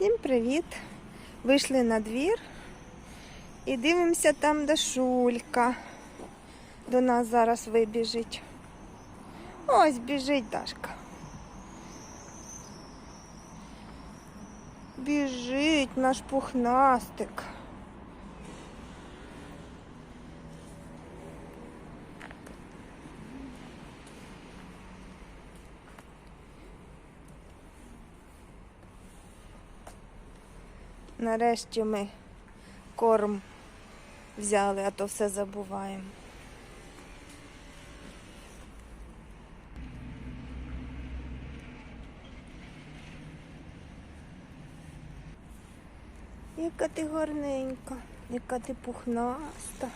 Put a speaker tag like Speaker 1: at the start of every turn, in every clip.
Speaker 1: Всім привіт! Вийшли на двір і дивимося там Дашулька. До нас зараз вибіжить. Ось біжить Дашка. Біжить наш пухнастик. Нарешті ми корм взяли, а то все забуваємо. Яка ти гарненька, яка ти пухнаста.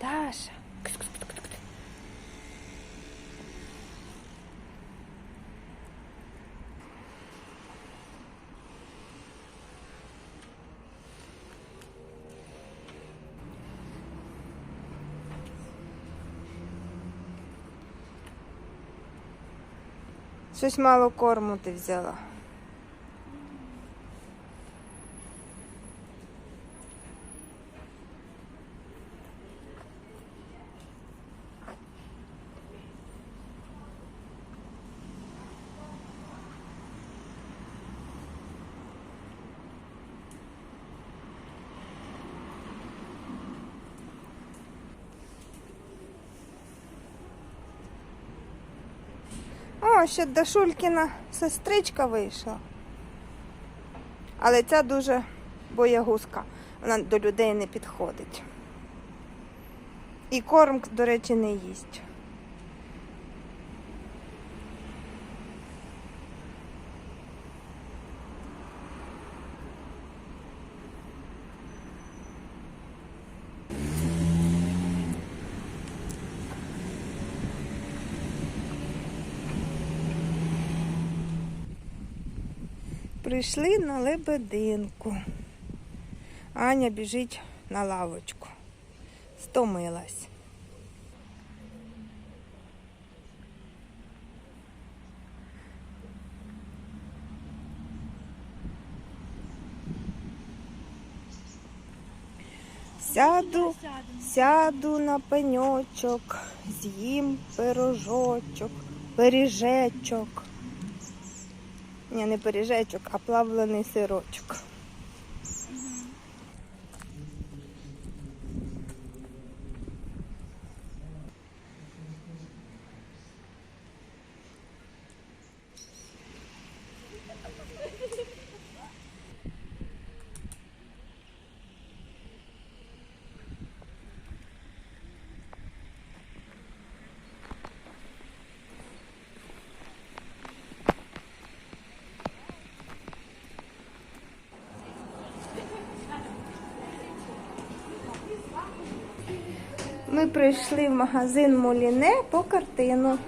Speaker 1: Даша. Щось мало корму ти взяла. О, ще Дашулькіна сестричка вийшла. Але ця дуже боягузка. Вона до людей не підходить. І корм, до речі, не їсть. Прийшли на лебединку. Аня біжить на лавочку. Стомилась. Сяду, сяду на пеньочок, з'їм пирожочок, пиріжечок. Ні, не пиріжечок, а плавлений сирочок. Ми прийшли в магазин Моліне по картину.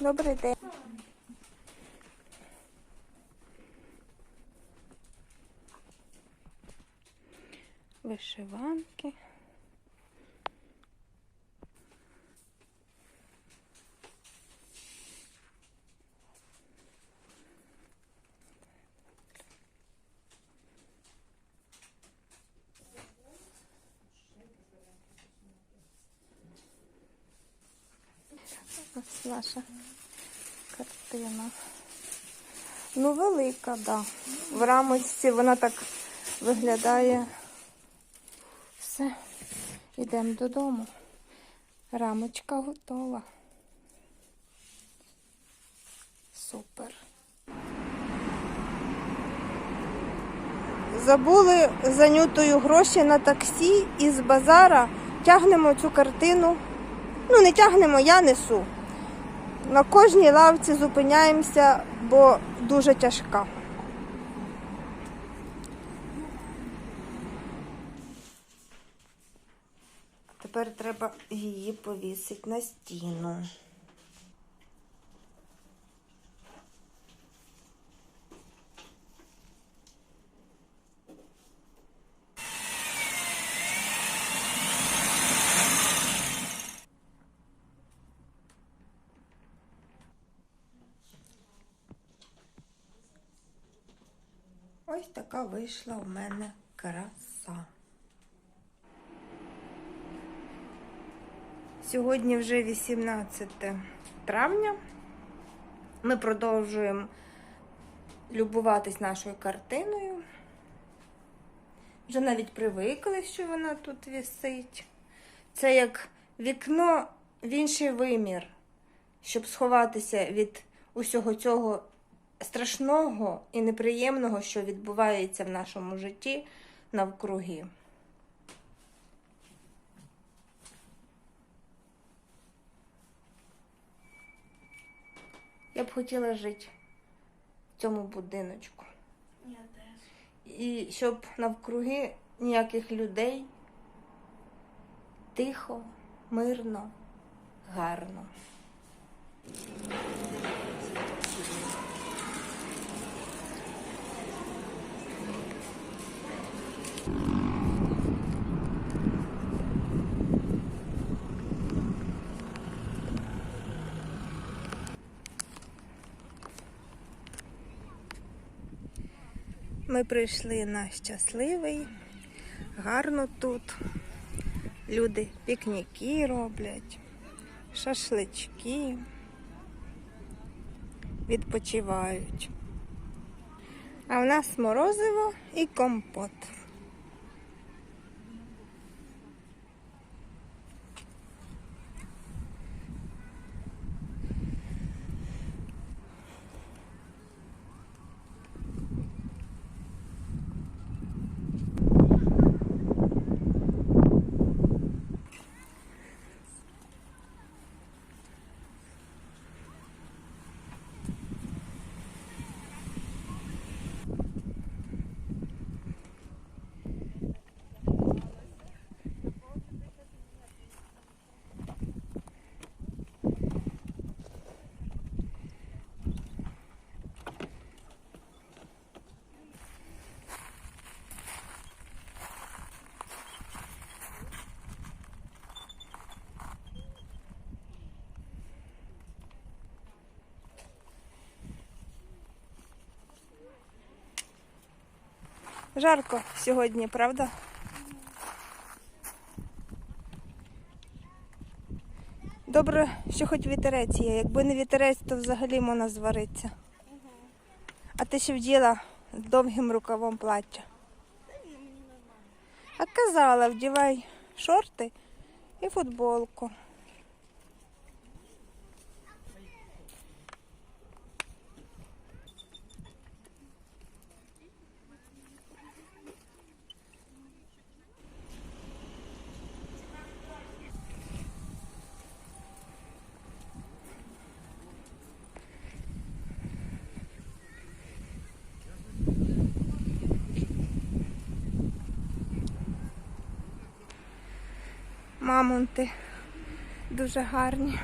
Speaker 1: Добрий день. Вишиванки. Ось наша картина. Ну, велика, так. Да. В рамочці вона так виглядає. Все, йдемо додому. Рамочка готова. Супер. Забули за нютою гроші на таксі і з базара тягнемо цю картину. Ну, не тягнемо, я несу. На кожній лавці зупиняємося, бо дуже тяжка. Тепер треба її повісити на стіну. Ось така вийшла у мене краса. Сьогодні вже 18 травня. Ми продовжуємо любуватись нашою картиною. Вже навіть привикли, що вона тут висить. Це як вікно в інший вимір, щоб сховатися від усього цього страшного і неприємного, що відбувається в нашому житті навкруги. Я б хотіла жити в цьому будиночку.
Speaker 2: Я теж.
Speaker 1: І щоб навкруги ніяких людей тихо, мирно, гарно. Ми прийшли на щасливий, гарно тут. Люди пікніки роблять, шашлички, відпочивають. А в нас морозиво і компот. Жарко сьогодні, правда? Добре, що хоч вітерець є. Якби не вітерець, то взагалі можна зваритися. А ти ще вділа з довгим рукавом плаття. А казала, вдівай шорти і футболку. Мамонти дуже гарні.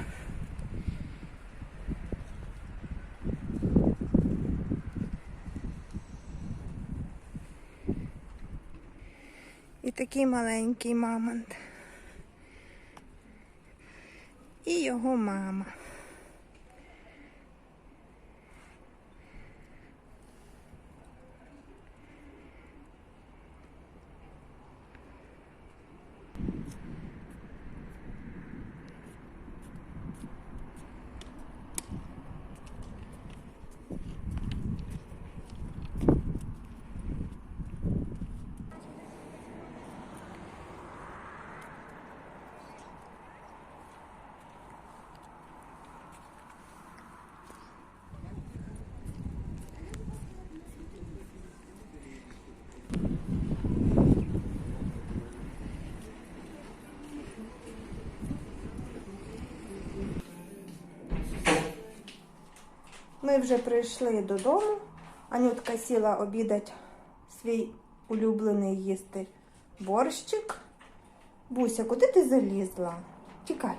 Speaker 1: І такий маленький мамонт. І його мама. Ми вже прийшли додому. Анютка сіла обідати свій улюблений їсти борщик. Буся, куди ти залізла? Тікай.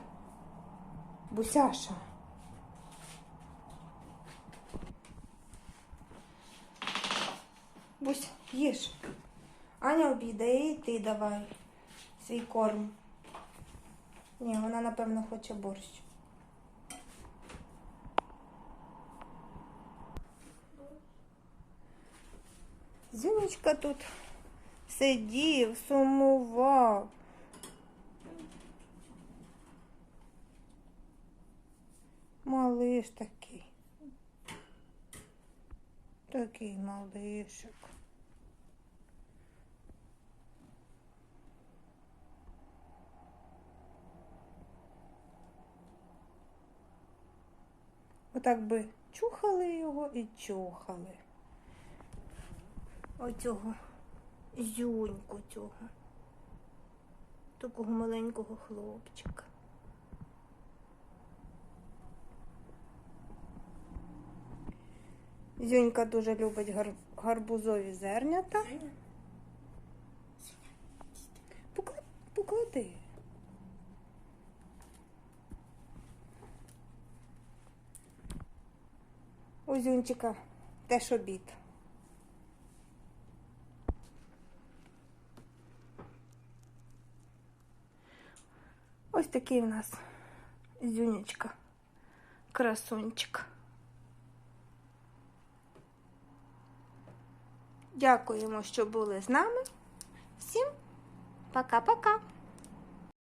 Speaker 1: Бусяша. Бусь, їж. Аня обідає, і ти давай свій корм. Ні, вона, напевно, хоче борщ. Зіночка тут сидів, сумував. Малиш такий. Такий малишик. Отак би чухали його і чухали. Оцього зюньку цього. Такого маленького хлопчика. Зюнька дуже любить гар- гарбузові зернята. Покла- Поклади. У Зюнчика теж обід. Ось такий у нас Зюнечка. Красунчик. Дякуємо, що були з нами. Всім пока-пока.